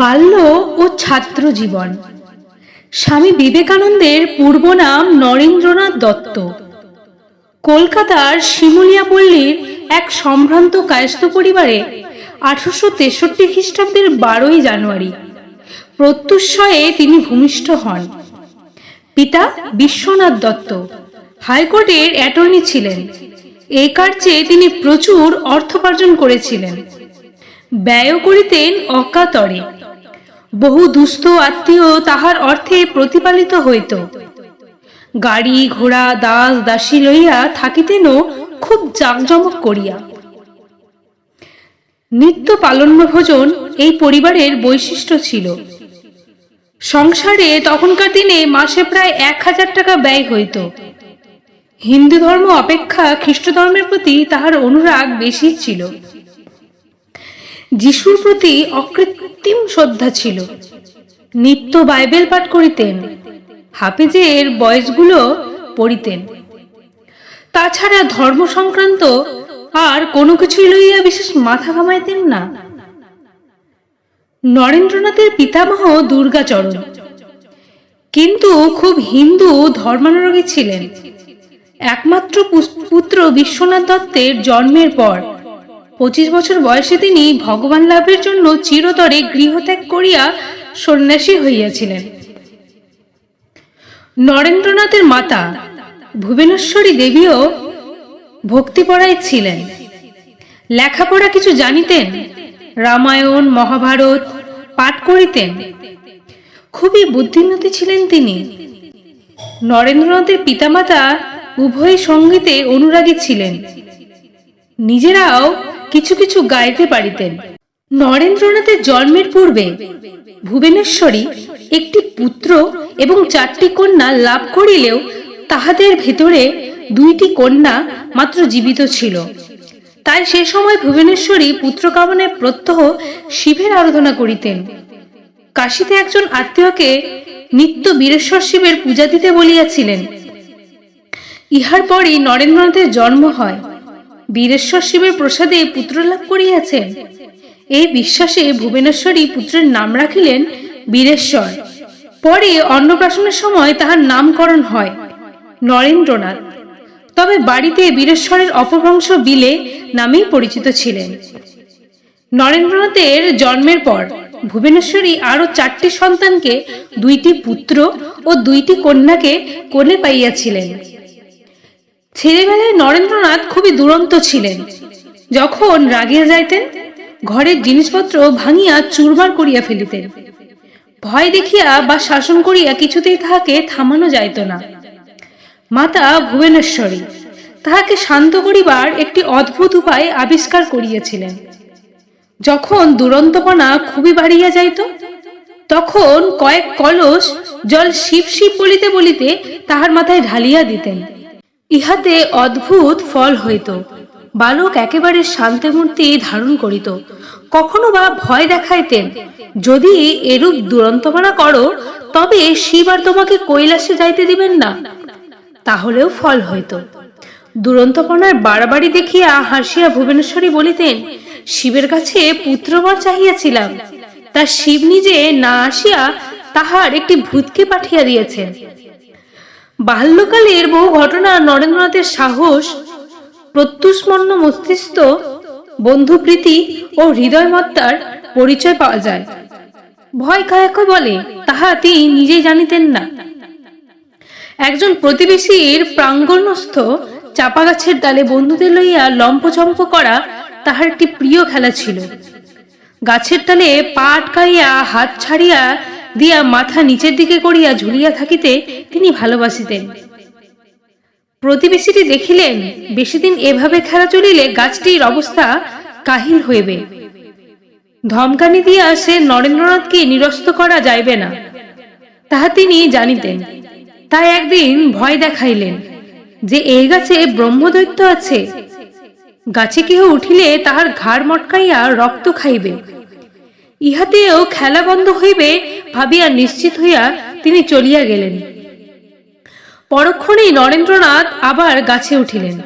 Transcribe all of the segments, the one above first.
বাল্য ও ছাত্র জীবন। স্বামী বিবেকানন্দের পূর্ব নাম নরেন্দ্রনাথ দত্ত। কলকাতার শিমুলিয়া পল্লীর এক সম্ভ্রান্ত কায়স্থ পরিবারে আঠারোশো তেষট্টি খ্রিস্টাব্দের বারোই জানুয়ারি প্রত্যুষয়ে তিনি ভূমিষ্ঠ হন। পিতা বিশ্বনাথ দত্ত হাইকোর্টের অ্যাটর্নি ছিলেন। এই কার্যে তিনি প্রচুর অর্থোপার্জন করেছিলেন। ব্যয় করিতেন অকাতরে। বহু দুস্থ আত্মীয় তাহার অর্থে প্রতিপালিত হইত। গাড়ি, ঘোড়া, দাস, দাসী লইয়া থাকিতেনও খুব জাঁকজমক করিয়া। নিত্য পালন্য ভোজন এই পরিবারের বৈশিষ্ট্য ছিল। সংসারে তখনকার দিনে মাসে প্রায় এক হাজার টাকা ব্যয় হইত। হিন্দু ধর্ম অপেক্ষা খ্রিস্ট ধর্মের প্রতি তাহার অনুরাগ বেশি ছিল। যিশুর প্রতি অকৃত্রিম শ্রদ্ধা ছিল। নিত্য বাইবেল পাঠ করিতেন, হাফিজের বয়সগুলো পড়িতেন। তাছাড়া ধর্ম সংক্রান্ত আর কোনো কিছুই লইয়া বিশেষ মাথা ঘামাইতেন না। নরেন্দ্রনাথের পিতামহ দুর্গাচরণ। কিন্তু খুব হিন্দু ধর্মানুরাগী ছিলেন। একমাত্র পুত্র বিশ্বনাথ দত্তের জন্মের পর পঁচিশ বছর বয়সে তিনি ভগবান লাভের জন্য চিরতরে গৃহত্যাগ করিয়া সন্ন্যাসী হইয়াছিলেন। নরেন্দ্রনাথের মাতা ভুবনেশ্বরী দেবীও ভক্তিপরায় ছিলেন। লেখাপড়া কিছু জানিতেন, রামায়ণ, মহাভারত পাঠ করিতেন। খুবই বুদ্ধিমতী ছিলেন তিনি। নরেন্দ্রনাথের পিতামাতা উভয় সঙ্গীতে অনুরাগী ছিলেন। নিজেরাও কিছু কিছু গাইতে পারিতেন। নরেন্দ্রনাথের জন্মের পূর্বে ভুবনেশ্বরী একটি পুত্র এবং চারটি কন্যা লাভ করিলেও তাহাদের ভেতরে দুইটি কন্যা মাত্র জীবিত ছিল। তাই সে সময় ভুবনেশ্বরী পুত্র কামনে প্রত্যহ শিবের আরাধনা করিতেন। কাশীতে একজন আত্মীয়কে নিত্য বীরেশ্বর শিবের পূজা দিতে বলিয়াছিলেন। ইহার পরই নরেন্দ্রনাথের জন্ম হয়। বীরেশ্বর শিবের প্রসাদে পুত্র লাভ করিয়াছেন। এই বিশ্বাসে ভুবনেশ্বরী পুত্রের নাম রাখিলেন বীরেশ্বর। পরে অন্নপ্রাশনের সময় তাহার নামকরণ হয় নরেন্দ্রনাথ। তবে বাড়িতে বীরেশ্বরের অপভ্রংশ বিলে নামেই পরিচিত ছিলেন। নরেন্দ্রনাথের জন্মের পর ভুবনেশ্বরী আরও চারটি সন্তানকে দুইটি পুত্র ও দুইটি কন্যাকে কোলে পাইয়াছিলেন। ছেলেবেলায় নরেন্দ্রনাথ খুবই দুরন্ত ছিলেন। যখন রাগিয়া যাইতেন, ঘরের জিনিসপত্র ভাঙিয়া চুরমার করিয়া ফেলিতেন। ভয় দেখিয়া বা শাসন করিয়া কিছুতেই তাহাকে থামানো যাইত না। মাতা ভুবনেশ্বরী, তাহাকে শান্ত করিবার একটি অদ্ভুত উপায় আবিষ্কার করিয়াছিলেন। যখন দুরন্তপনা খুবই বাড়িয়া যাইত, তখন কয়েক কলস জল শিব শিব বলিতে বলিতে তাহার মাথায় ঢালিয়া দিতেন। ইহাতে অদ্ভুত ফল হইত। বালক একেবারে শান্তমূর্তি ধারণ করিত। কখনো বা ভয় দেখাইতেন, যদি এরূপ দুরন্তপনা করো, তবে শিব আর তোমাকে কৈলাসে যাইতে দিবেন না। তাহলেও ফল হইত। দুরন্তপনার বাড়াবাড়ি দেখিয়া হাসিয়া ভুবনেশ্বরী বলিতেন, শিবের কাছে পুত্রবর চাহিয়াছিলাম। তা শিব নিজে না আসিয়া তাহার একটি ভূতকে পাঠিয়া দিয়েছেন। বাল্যকালের বহু ঘটনা নরেন্দ্রনাথের সাহস, প্রত্যুষ্মন্ন মস্তিষ্ক, বন্ধুপ্রীতি ও হৃদয়মত্তার পরিচয় পাওয়া যায়। ভয় কায়াকে বলে, তাহা তিনি নিজেই জানিতেন না। একজন প্রতিবেশীর প্রাঙ্গণস্থ চাপা গাছের ডালে বন্ধুদের লইয়া লম্পচম্প করা তাহার একটি প্রিয় খেলা ছিল। গাছের ডালে পা আটকাইয়া হাত ছাড়িয়া দিয়া মাথা নিচের দিকে করিয়া ঝুলিয়া থাকিতে তিনি ভালোবাসিতেন। প্রতিবেশীটি দেখিলেন, বেশিদিন এভাবে খেলা চলিলে গাছটির অবস্থা কাহিল হইবে। ধমকানি দিয়া সে নরেন্দ্রনাথকে নিরস্ত করা যাইবে না। তাহা তিনি জানিতেন। তাই একদিন ভয় দেখাইলেন যে এই গাছে ব্রহ্মদৈত্য আছে। গাছে কেহ উঠিলে তাহার ঘাড় মটকাইয়া রক্ত খাইবে। ইহাতেও খেলা বন্ধ হইবে ভাবিয়া নিশ্চিত হইয়া তিনি চলিয়া গেলেন। পরক্ষণেই নরেন্দ্রনাথ আবার গাছে উঠিলেন।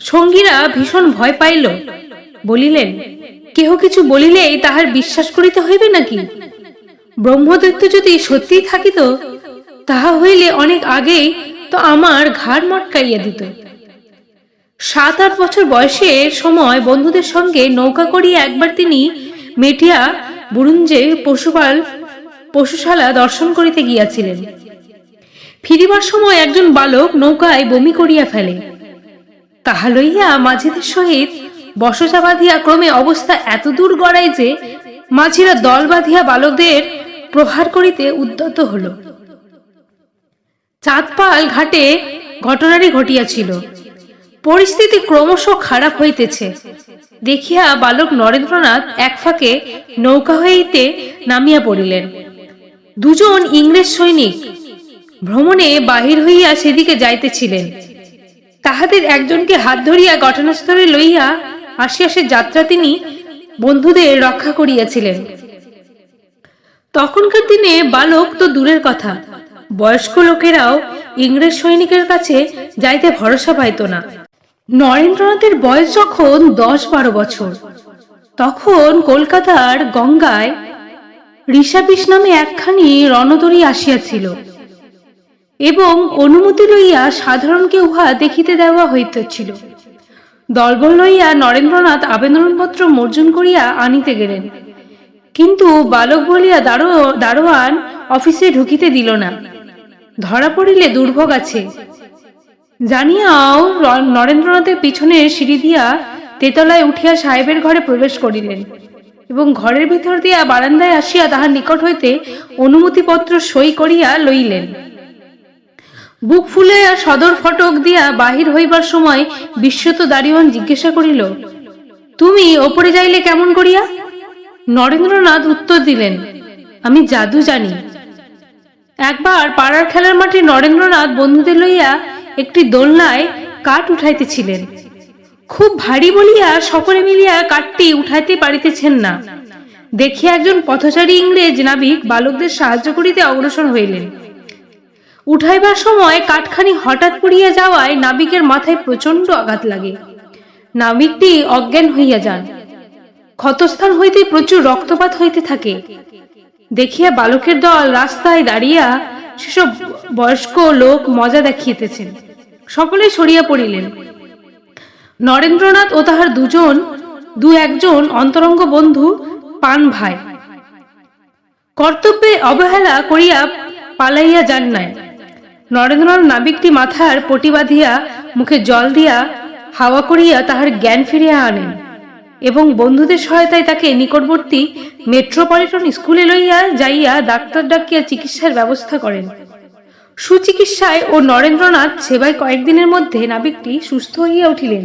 সঙ্গীরা ভীষণ ভয় পাইল। বলিলেন, কেহ কিছু বলিলেই তাহার বিশ্বাস করিতে হইবে নাকি? ব্রহ্মদৈত্য যদি সত্যিই থাকিত, তাহা হইলে অনেক আগেই তো আমার ঘাড় মটকাইয়া দিত। সাত আট বছর বয়সের সময় বন্ধুদের সঙ্গে নৌকা করিয়া একবার তিনি মেটিয়া বুরুঞ্জে পশুপাল পশুশালা দর্শন করিতে গিয়াছিলেন। ফিরিবার সময় একজন বালক নৌকায় বমি করিয়া ফেলে। তাহা লইয়া মাঝিদের সহিত বসসা বাঁধিয়া ক্রমে অবস্থা এত দূর গড়ায় যে মাঝিরা দল বাঁধিয়া বালকদের প্রহার করিতে উদ্যত হল। চাঁদপাল ঘাটে ঘটনারই ঘটিয়াছিল। পরিস্থিতি ক্রমশ খারাপ হইতেছে। দেখিয়া বালক নরেন্দ্রনাথ এক ফাঁকে নৌকা হইতে নামিয়া পড়িলেন। দুজন ইংরেজ সৈনিক ভ্রমণে বাহির হইয়া সেদিকে যাইতেছিলেন। তাহাদের একজনকে হাত ধরিয়া ঘটনাস্থলে লইয়া আসি আসে যাত্রা তিনি বন্ধুদের রক্ষা করিয়াছিলেন। তখনকার দিনে বালক তো দূরের কথা, বয়স্ক লোকেরাও ইংরেজ সৈনিকের কাছে যাইতে ভরসা পাইত না। নরেন্দ্রনাথের বয়স যখন দশ বারো বছর, তখন কলকাতার গঙ্গায় ঋষাবিষ নামে একখানি রণদড়ি আসিয়াছিল। এবং অনুমতি লইয়া সাধারণকে উহা দেখিতে দেওয়া হইতেছিল। দলবল লইয়া নরেন্দ্রনাথ আবেদনপত্র মর্জন করিয়া আনিতে গেলেন। কিন্তু বালক বলিয়া দারো, দারোয়ান অফিসে ঢুকিতে দিল না। ধরা পড়িলে দুর্ভোগ আছে। জানিয়াও নরেন্দ্রনাথের পিছনে সিঁড়ি দিয়া তেতলায় উঠিয়া সাহেবের ঘরে প্রবেশ করিলেন। এবং ঘরের ভিতর দিয়া বারান্দায় আসিয়া তাহার নিকট হইতে অনুমতিপত্র সই করিয়া লইলেন। বুক ফুলাইয়া সদর ফটক দিয়া বাহির হইবার সময় বিশ্বত দাড়িওয়ান জিজ্ঞাসা করিল, তুমি ওপরে যাইলে কেমন করিয়া? নরেন্দ্রনাথ উত্তর দিলেন, আমি জাদু জানি। একবার পাড়ার খেলার মাঠে নরেন্দ্রনাথ বন্ধুদের লইয়া একটি দোলনায় কাঠ উঠাইতেছিলেন। খুব ভারী বলিয়া সকলে মিলিয়া কাঠটি উঠাইতে পারিতেছেন না। দেখিয়া একজন পথচারী ইংরেজ নাবিক বালকদের সাহায্য করিতে অগ্রসর হইলেন। উঠাইবার সময় কাঠখানি হঠাৎ পড়িয়া যাওয়ায় নাবিকের মাথায় প্রচণ্ড আঘাত লাগে। নাবিকটি অজ্ঞান হইয়া যান। ক্ষতস্থান হইতে প্রচুর রক্তপাত হইতে থাকে। দেখিয়া বালকের দল রাস্তায় দাঁড়িয়া সেসব বয়স্ক লোক মজা দেখিতেছেন। সকলে সরিয়া পড়িলেন। নরেন্দ্রনাথ ও তাহার দুজন, দু একজন অন্তরঙ্গ বন্ধু, পান ভাই। কর্তব্যে অবহেলা করিয়া পালাইয়া যান নাই। নরেন্দ্রনাথ নাবিকটি মাথার পটি বাঁধিয়া মুখে জল দিয়া হাওয়া করিয়া তাহার জ্ঞান ফিরিয়া আনেন এবং বন্ধুদের সহায়তায় তাকে নিকটবর্তী মেট্রোপলিটন স্কুলে লইয়া যাইয়া ডাক্তার ডাকিয়া চিকিৎসার ব্যবস্থা করেন। সুচিকিৎসায় ও নরেন্দ্রনাথ সেবায় কয়েকদিনের মধ্যে নাবিকটি সুস্থ হইয়া উঠিলেন।